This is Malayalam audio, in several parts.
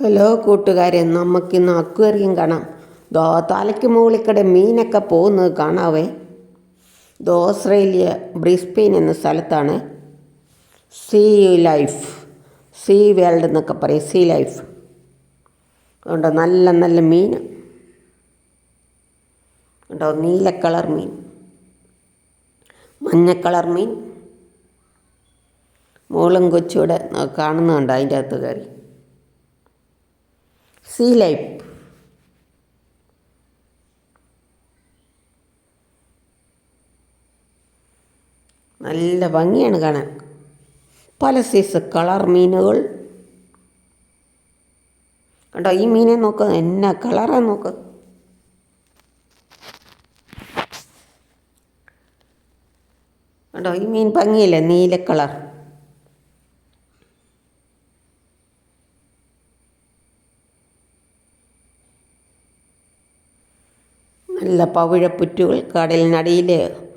ഹലോ കൂട്ടുകാരെ നമുക്കിന്ന് അക്വേറിയം കാണാം. ദോ തലയ്ക്ക് മുകളിൽക്കടെ മീനൊക്കെ പോകുന്നത് കാണാവേ. ദോ ഓസ്ട്രേലിയ ബ്രിസ്ബെയിൻ എന്ന സ്ഥലത്താണ്. See life. സീ വേൾഡ് എന്നൊക്കെ പറയും സീ ലൈഫ്. അതുകൊണ്ട് നല്ല നല്ല മീൻ. ഉണ്ടോ നീല കളർ മീൻ. മഞ്ഞ കളർ മീൻ. മോളും കൊച്ചുകൂടെ കാണുന്നുണ്ട് അതിന്റെ അകത്ത് കയറി. Sea life. നല്ല ഭംഗിയാണ് കാണാൻ. പല സൈസ് കളർ മീനുകൾ. കണ്ടോ ഈ മീനെ നോക്ക് എന്നാ കളറാ നോക്ക്. കണ്ടോ ഈ മീൻ ഭംഗിയില്ലേ നീല കളർ നല്ല പവിഴപ്പുറ്റുകൾ കടലിനടിയിലെ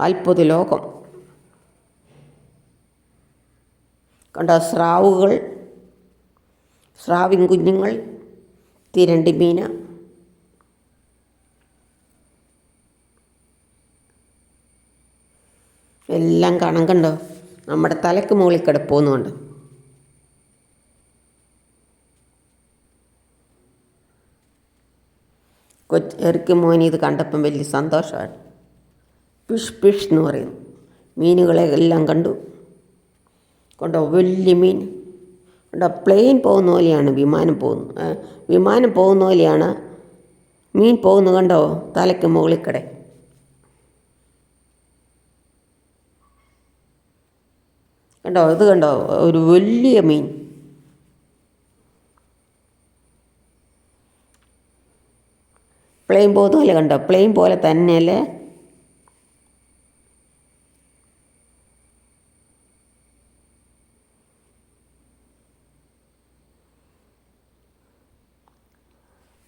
അത്ഭുത ലോകം. കണ്ട സ്രാവുകൾ സ്രാവിൻ കുഞ്ഞുങ്ങൾ തിരണ്ടി മീന. എല്ലാം കാണാൻ കണ്ടോ? നമ്മുടെ തലക്ക് മുകളിൽ കിടപ്പോന്നുണ്ട് കൊച്ച് എറിക്ക് മോനി ഇത് കണ്ടപ്പം വലിയ സന്തോഷമാണ് പിഷ് പിഷ് എന്ന് പറയും മീനുകളെ എല്ലാം കണ്ടു. കണ്ടോ വലിയ മീൻ. കണ്ടോ പ്ലെയിൻ പോകുന്ന പോലെയാണ് വിമാനം പോകുന്നു വിമാനം പോകുന്ന പോലെയാണ് മീൻ പോകുന്നു കണ്ടോ? തലയ്ക്ക് മുകളിൽ കട. കണ്ടോ ഇത് കണ്ടോ? ഒരു വലിയ മീൻ. പ്ലെയിൻ പോലെ കണ്ടോ? പ്ലെയിൻ പോലെ തന്നെയല്ലേ?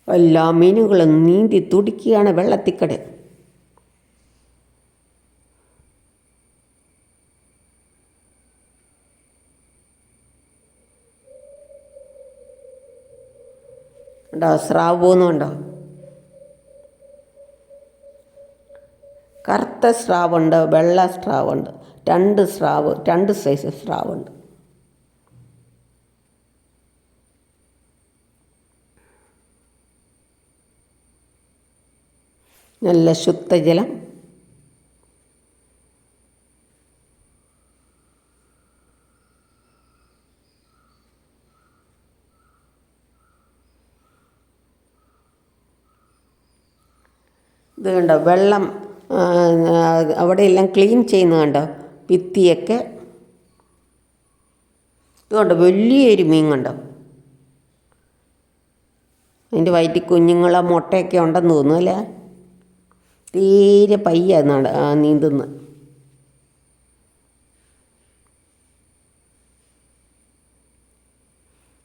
എല്ലാ മീനുകളും നീന്തി തുടിക്കുകയാണ് വെള്ളത്തിക്കട്. ഉണ്ടോ സ്രാവ് പോകുന്നുണ്ടോ? കറുത്ത സ്രാവുണ്ട് വെള്ള സ്രാവുണ്ട് രണ്ട് സ്രാവ് രണ്ട് സൈസ് സ്രാവുണ്ട്. നല്ല ശുദ്ധജലം ഇത് കണ്ടോ വെള്ളം അവിടെയെല്ലാം ക്ലീൻ ചെയ്യുന്ന കണ്ടോ? ഭിത്തിയൊക്കെ. ഇതുകൊണ്ട് കണ്ടോ? വലിയൊരു മീൻ കണ്ടോ? അതിന്റെ വയറ്റിൽ കുഞ്ഞുങ്ങളെ മുട്ടയൊക്കെ ഉണ്ടെന്ന് തോന്നുന്നു അല്ലേ? തീരെ പയ്യ നട ആ, നീന്തുന്ന.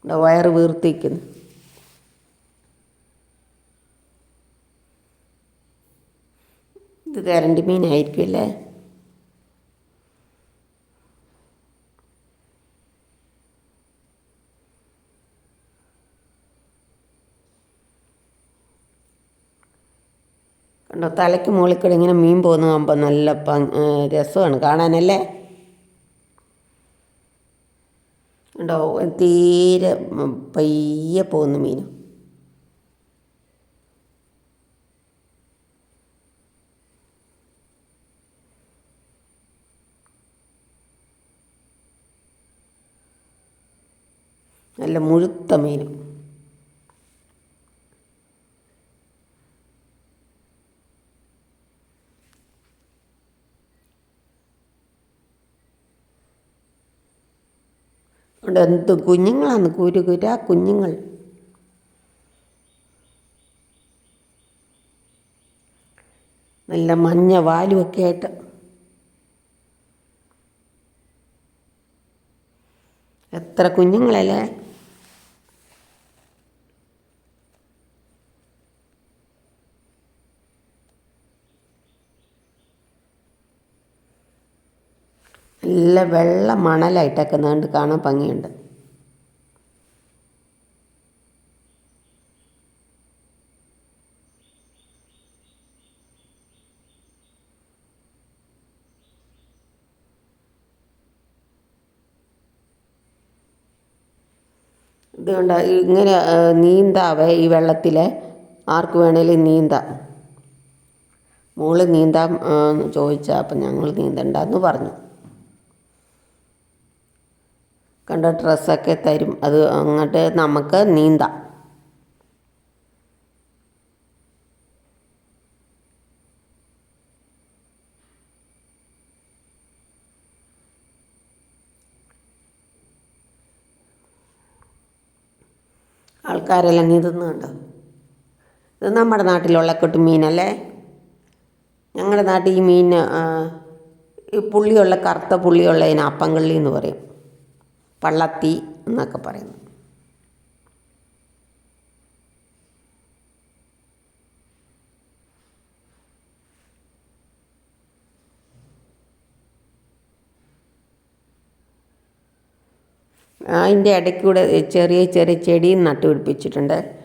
ഇവിടെ വയറ് വീർത്തിക്കുന്നു ഇത് കരണ്ടി മീനായിരിക്കും അല്ലേ? കണ്ടോ തലയ്ക്ക് മുകളിൽ കൂടെ ഇങ്ങനെ മീൻ പോകുന്ന കാണുമ്പോൾ നല്ല രസമാണ്. കാണാനല്ലേ? കണ്ടോ തീരെ പയ്യെ പോകുന്ന മീൻ നല്ല മുഴുത്ത മീനും അവിടെ എന്ത് കുഞ്ഞുങ്ങളാണ് കുരു കുര കുഞ്ഞുങ്ങൾ. നല്ല മഞ്ഞ വാലുമൊക്കെ ആയിട്ട്. എത്ര കുഞ്ഞുങ്ങളല്ലേ? നല്ല വെള്ള മണലായിട്ടൊക്കെ നീണ്ട് കാണാൻ ഭംഗിയുണ്ട്. ഇതുകൊണ്ട് ഇങ്ങനെ നീന്താവേ ഈ വെള്ളത്തിൽ ആർക്ക് വേണേലും നീന്താം. മോൾ നീന്താം ചോദിച്ചാൽ അപ്പം ഞങ്ങൾ നീന്തണ്ടെന്ന് പറഞ്ഞു. കണ്ട? ഡ്രസ്സൊക്കെ തരും. അത് അങ്ങോട്ട് നമുക്ക് നീന്താം. ആൾക്കാരെല്ലാം നീന്തുന്നുണ്ട് ഇത് നമ്മുടെ നാട്ടിലുള്ള കൊട്ടു മീനല്ലേ? ഞങ്ങളുടെ നാട്ടിൽ ഈ മീൻ ഈ പുള്ളിയുള്ള കറുത്ത പുള്ളിയുള്ളതിന് എന്ന് പറയും. പള്ളത്തി എന്നൊക്കെ പറയുന്നു. അതിന്റെ ഇടയ്ക്കൂടെ ചെറിയ ചെറിയ ചെടിയും നട്ടുപിടിപ്പിച്ചിട്ടുണ്ട്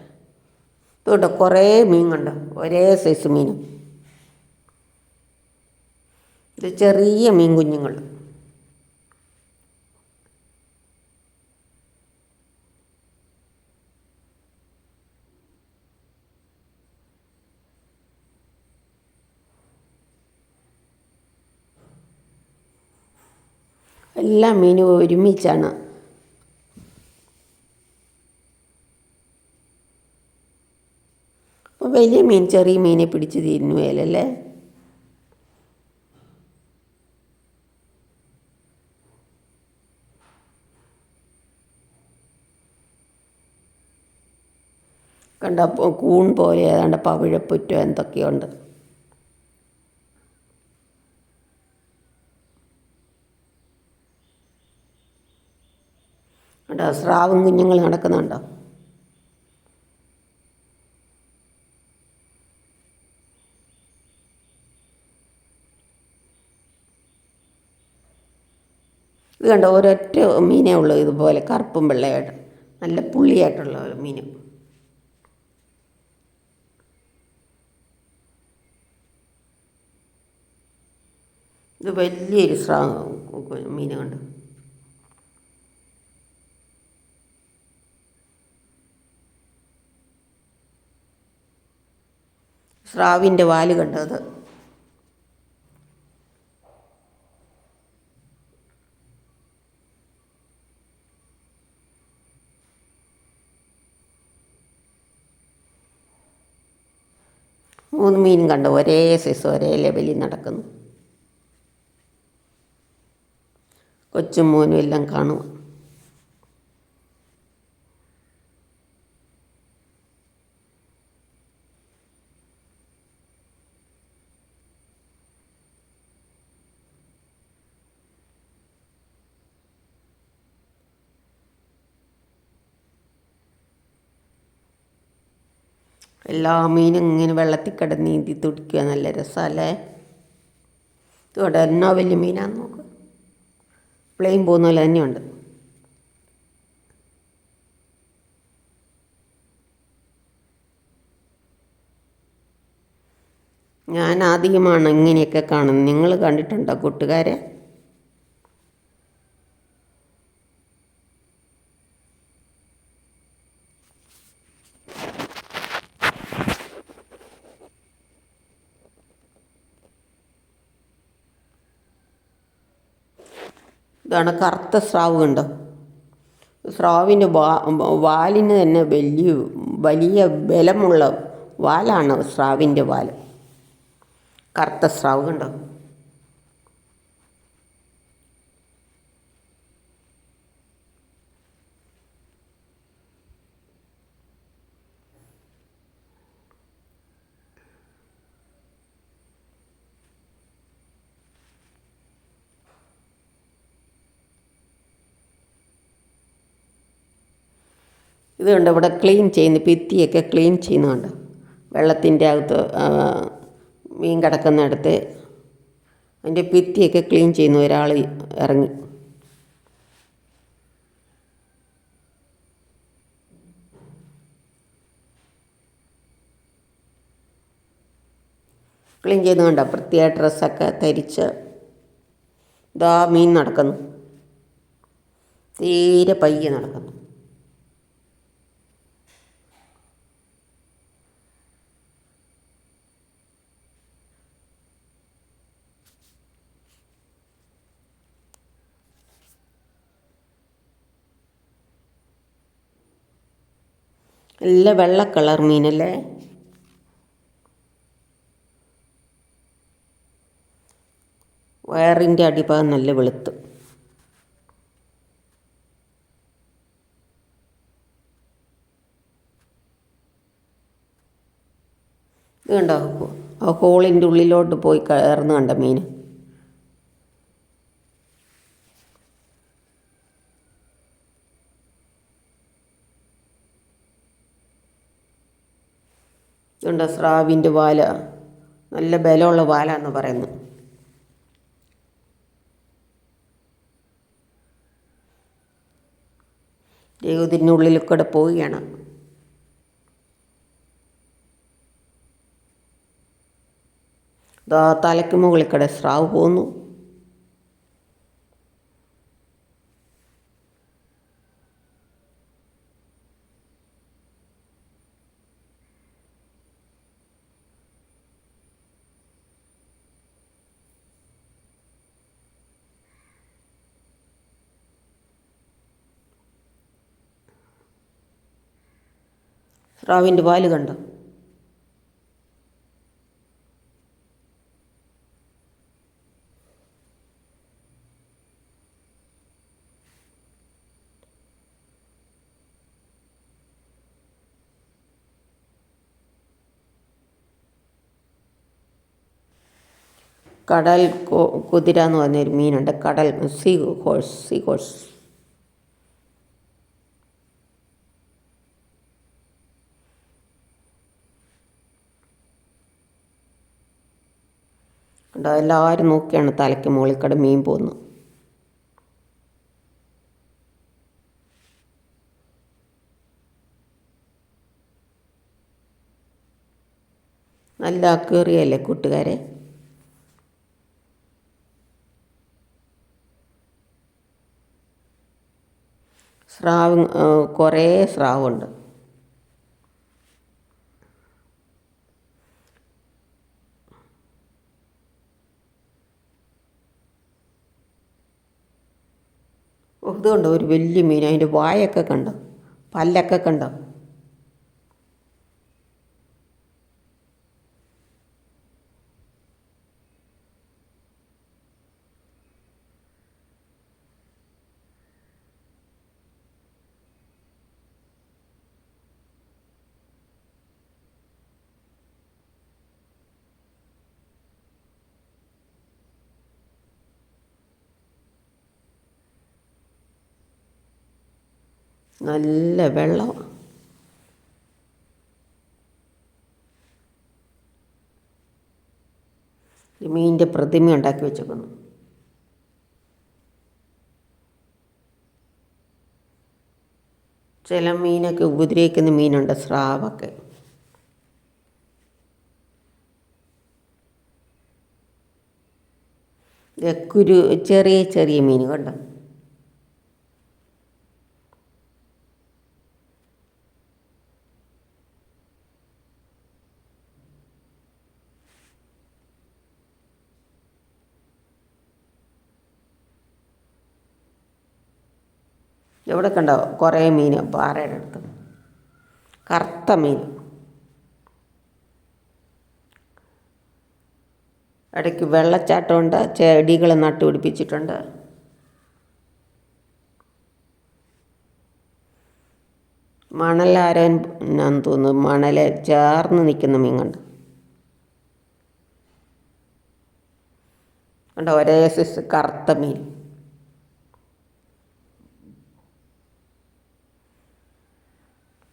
ഇതുകൊണ്ട് കുറേ മീൻ കണ്ടോ? ഒരേ സൈസ് മീനും. ഇത് ചെറിയ മീൻ കുഞ്ഞുങ്ങൾ. എല്ലാ മീനും ഒരുമിച്ചാണ്. വലിയ മീൻ ചെറിയ മീനെ പിടിച്ച് തിന്നുവേലല്ലേ കണ്ട കൂൺ പോലെ ഏതാണ്ട് പവിഴപ്പുറ്റോ എന്തൊക്കെയുണ്ട് സ്രാവും കുഞ്ഞുങ്ങൾ നടക്കുന്നുണ്ടോ? ഇത് കണ്ടോ ഒരൊറ്റ മീനേ ഉള്ളൂ ഇതുപോലെ കറുപ്പും വെള്ളയായിട്ട് നല്ല പുള്ളിയായിട്ടുള്ള മീൻ ഇത് വലിയൊരു സ്രാ മീൻ സ്രാവിന്റെ വാൽ കണ്ടത്. മൂന്ന് മീൻ കണ്ടു ഒരേ സൈസ് ഒരേ ലെവലിൽ നടക്കുന്നു. കൊച്ചും മോനും എല്ലാം കാണുക. എല്ലാ മീനും ഇങ്ങനെ വെള്ളത്തിൽ കിടന്ന് നീന്തി തുടിക്കുക. നല്ല രസമല്ലേ? ഇവിടെ എന്നാ വലിയ മീനാന്ന് നോക്കുക പ്ലെയിൻ പോകുന്ന പോലെ തന്നെയുണ്ട്. ഞാൻ ആദ്യമാണ് ഇങ്ങനെയൊക്കെ കാണുന്നത്. നിങ്ങൾ കണ്ടിട്ടുണ്ടോ കൂട്ടുകാരെ? ഇതാണ് കറുത്ത സ്രാവ് കണ്ടോ? സ്രാവിന്റെ വാലിന് തന്നെ വലിയ വലിയ ബലമുള്ള വാലാണ് സ്രാവിന്റെ വാൽ. കറുത്ത സ്രാവ് കണ്ടോ? ഇത് കണ്ടോ? ഇവിടെ ക്ലീൻ ചെയ്യുന്നു ഭിത്തിയൊക്കെ ക്ലീൻ ചെയ്യുന്നുണ്ട് വെള്ളത്തിന്റെ അകത്ത് മീൻ കിടക്കുന്നിടത്ത് അതിന്റെ ഭിത്തിയൊക്കെ ക്ലീൻ ചെയ്യുന്നു ഒരാൾ ഇറങ്ങി. ക്ലീൻ ചെയ്യുന്നുണ്ട് പ്രത്യേക ഡ്രസ്സൊക്കെ ധരിച്ച് ഇതാ മീൻ നടക്കുന്നു. തീരെ പയ്യെ നടക്കുന്നു. നല്ല വെള്ള കളർ മീനല്ലേ? വയറിന്റെ അടിഭാഗം നല്ല വെളുത്ത്. ഇത് കണ്ടോ ആ ഹോളിന്റെ ഉള്ളിലോട്ട് പോയി കയറുന്ന കണ്ട മീൻ. ഇതുണ്ട് സ്രാവിന്റെ വാല? നല്ല ബലമുള്ള വാല എന്ന് പറയുന്നു ദൈവത്തിനുള്ളിൽ കൂടെ പോവുകയാണ്. തലയ്ക്ക് മുകളിൽ കൂടെ സ്രാവ് പോന്നു സ്രാവിന്റെ പാൽ കണ്ട. കടൽ കുതിര എന്ന് പറഞ്ഞൊരു മീനുണ്ട്. കടൽ സീ ഹോഴ്സ് സീ ഹോഴ്സ് കണ്ടോ? എല്ലാവരും നോക്കിയാണ് തലയ്ക്ക് മുകളിൽ മീൻ പോകുന്നത് നല്ല അക്വേറിയല്ലേ കൂട്ടുകാരെ? സ്രാവ് കുറേ സ്രാവുണ്ട്. ഇത് കണ്ടോ? ഒരു വലിയ മീൻ അതിന്റെ വായൊക്കെ കണ്ടോ? പല്ലൊക്കെ കണ്ടോ? നല്ല വെള്ളം. മീനിന്റെ പ്രതിമ ഉണ്ടാക്കി വെച്ചേക്കുന്നു. ചില മീനൊക്കെ ഉപദ്രവിക്കുന്ന മീനുണ്ട് സ്രാവൊക്കെ. കുരു ചെറിയ ചെറിയ മീൻ കണ്ടോ ഇവിടെ കണ്ടോ കുറേ മീൻ പാറയുടെ അടുത്ത്. കറുത്ത മീൻ. ഇടയ്ക്ക് വെള്ളച്ചാട്ടമുണ്ട്. ചെടികൾ നട്ടുപിടിപ്പിച്ചിട്ടുണ്ട് മണലാരൻ ഞാൻ തോന്നുന്നു. മണൽ ചേർന്ന് നിൽക്കുന്ന മീൻ കണ്ട്. കണ്ടോ? ഒരേ സൈസ് കറുത്ത മീൻ.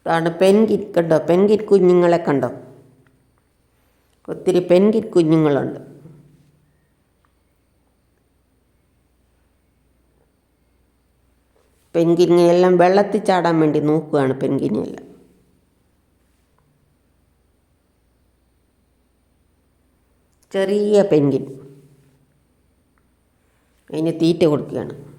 ഇതാണ് പെൻകിറ്റ് കണ്ടോ? പെൻകിറ്റ് കുഞ്ഞുങ്ങളെ കണ്ടോ? ഒത്തിരി പെൻകിറ്റ് കുഞ്ഞുങ്ങളുണ്ട്. പെൻഗിനിയെല്ലാം വെള്ളത്തിൽ ചാടാൻ വേണ്ടി നോക്കുകയാണ് പെൻഗിനെല്ലാം ചെറിയ പെൻഗിൻ അതിന് തീറ്റ കൊടുക്കുകയാണ്.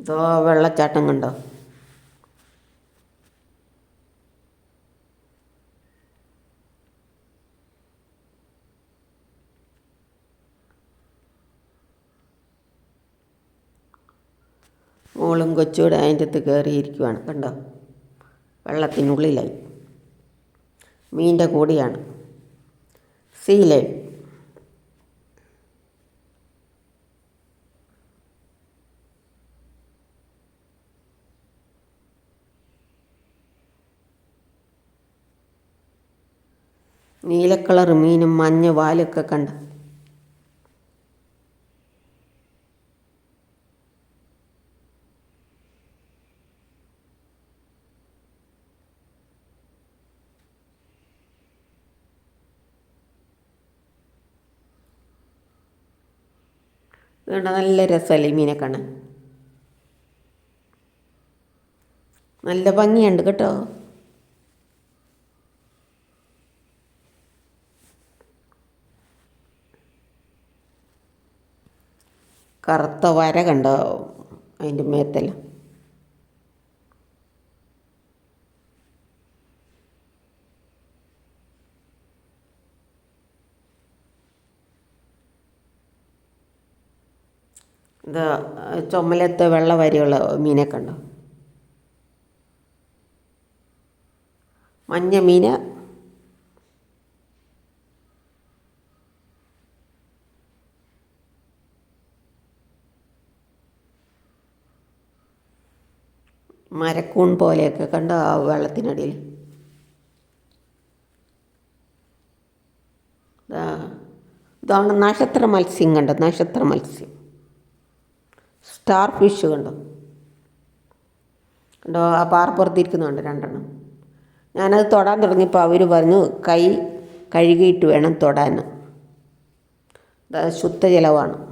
ഇതോ വെള്ളച്ചാട്ടം കണ്ടോ? മോളും കൊച്ചുകൂടെ അതിന്റെ അടുത്ത് കയറിയിരിക്കുവാണ്. കണ്ടോ? വെള്ളത്തിനുള്ളിലായി. മീന്റെ കൂടിയാണ്. സീലൈൻ നീലക്കളർ മീനും മഞ്ഞ വാലൊക്കെ കണ്ട. നല്ല രസമല്ലേ മീനെ കാണാൻ? നല്ല ഭംഗിയുണ്ട് കേട്ടോ. കറുത്ത വര കണ്ടോ അതിന്റെ മേത്തെല്ലാം? ഇത് ചുമലത്തെ വെള്ള വരിയുള്ള മീനെ കണ്ടോ? മഞ്ഞ മീന് മരക്കൂൺ പോലെയൊക്കെ കണ്ട ആ വെള്ളത്തിനടിയിൽ? ഇതാണ് നക്ഷത്ര മത്സ്യം കണ്ടോ? നക്ഷത്ര മത്സ്യം. സ്റ്റാർ ഫിഷ് കണ്ടോ? കണ്ടോ? ആ പാറപ്പുറത്തിരിക്കുന്നുണ്ട് രണ്ടെണ്ണം. ഞാനത് തൊടാൻ തുടങ്ങിയപ്പോൾ അവർ പറഞ്ഞു കൈ കഴുകിയിട്ട് വേണം തൊടാൻ. ശുദ്ധജലമാണ്.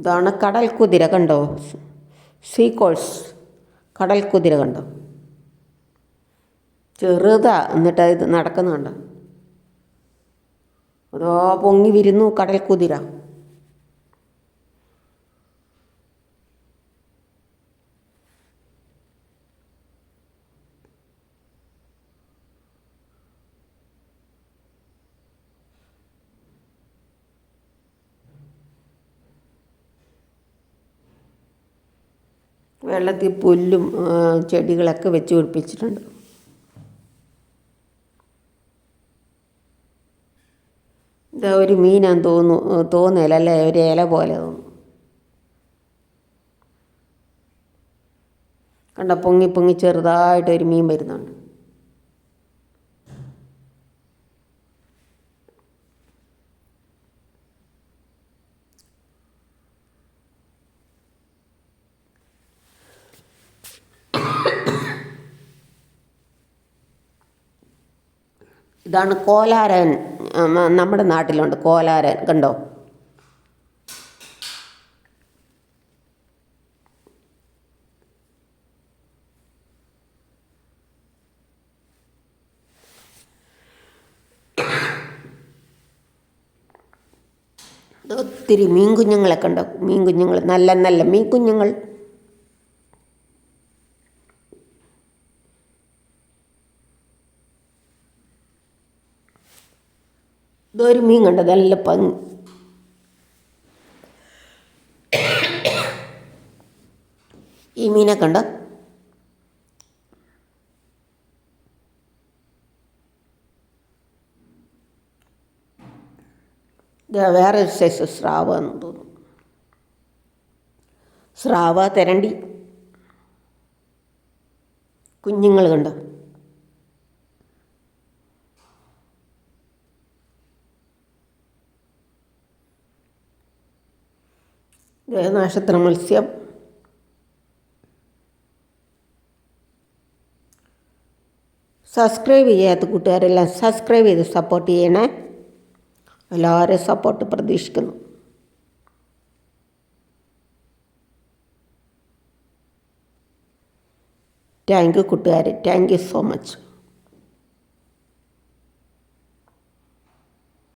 ഇതാണ് കടൽ കുതിര കണ്ടോ? സീക്കോൾസ് കടൽ കുതിര കണ്ടോ? ചെറുതാ. എന്നിട്ട് ഇത് നടക്കുന്നുണ്ടോ. അതോ പൊങ്ങി വിരുന്നു കടൽ കുതിര. വെള്ളത്തിൽ പുല്ലും ചെടികളൊക്കെ വെച്ച് പിടിപ്പിച്ചിട്ടുണ്ട്. ഇതാ ഒരു മീനാന്ന് തോന്നുന്നു തോന്നുന്നില്ല അല്ലേ ഒരു ഇല പോലെ തോന്നുന്നു കണ്ട പൊങ്ങി പൊങ്ങി ചെറുതായിട്ട് ഒരു മീൻ വരുന്നുണ്ട്. ഇതാണ് കോലാരൻ. നമ്മുടെ നാട്ടിലുണ്ട് കോലാരൻ. കണ്ടോ? ഒത്തിരി മീൻ കുഞ്ഞുങ്ങളൊക്കെ ഉണ്ടോ മീൻ കുഞ്ഞുങ്ങൾ നല്ല നല്ല മീൻ കുഞ്ഞുങ്ങൾ ഇതൊരു മീൻ കണ്ട നല്ല പങ്. ഈ മീനെ കണ്ട? വേറെ സൈസ് സ്രാവ എന്ന് തോന്നുന്നു. സ്രാവ തെരണ്ടി. കുഞ്ഞുങ്ങൾ കണ്ടോ? നക്ഷത്ര മത്സ്യം. സബ്സ്ക്രൈബ് ചെയ്യാത്ത കൂട്ടുകാരെല്ലാം സബ്സ്ക്രൈബ് ചെയ്ത് സപ്പോർട്ട് ചെയ്യണേ. എല്ലാവരും സപ്പോർട്ട് പ്രതീക്ഷിക്കുന്നു. താങ്ക് യു കൂട്ടുകാർ താങ്ക് യു സോ മച്ച്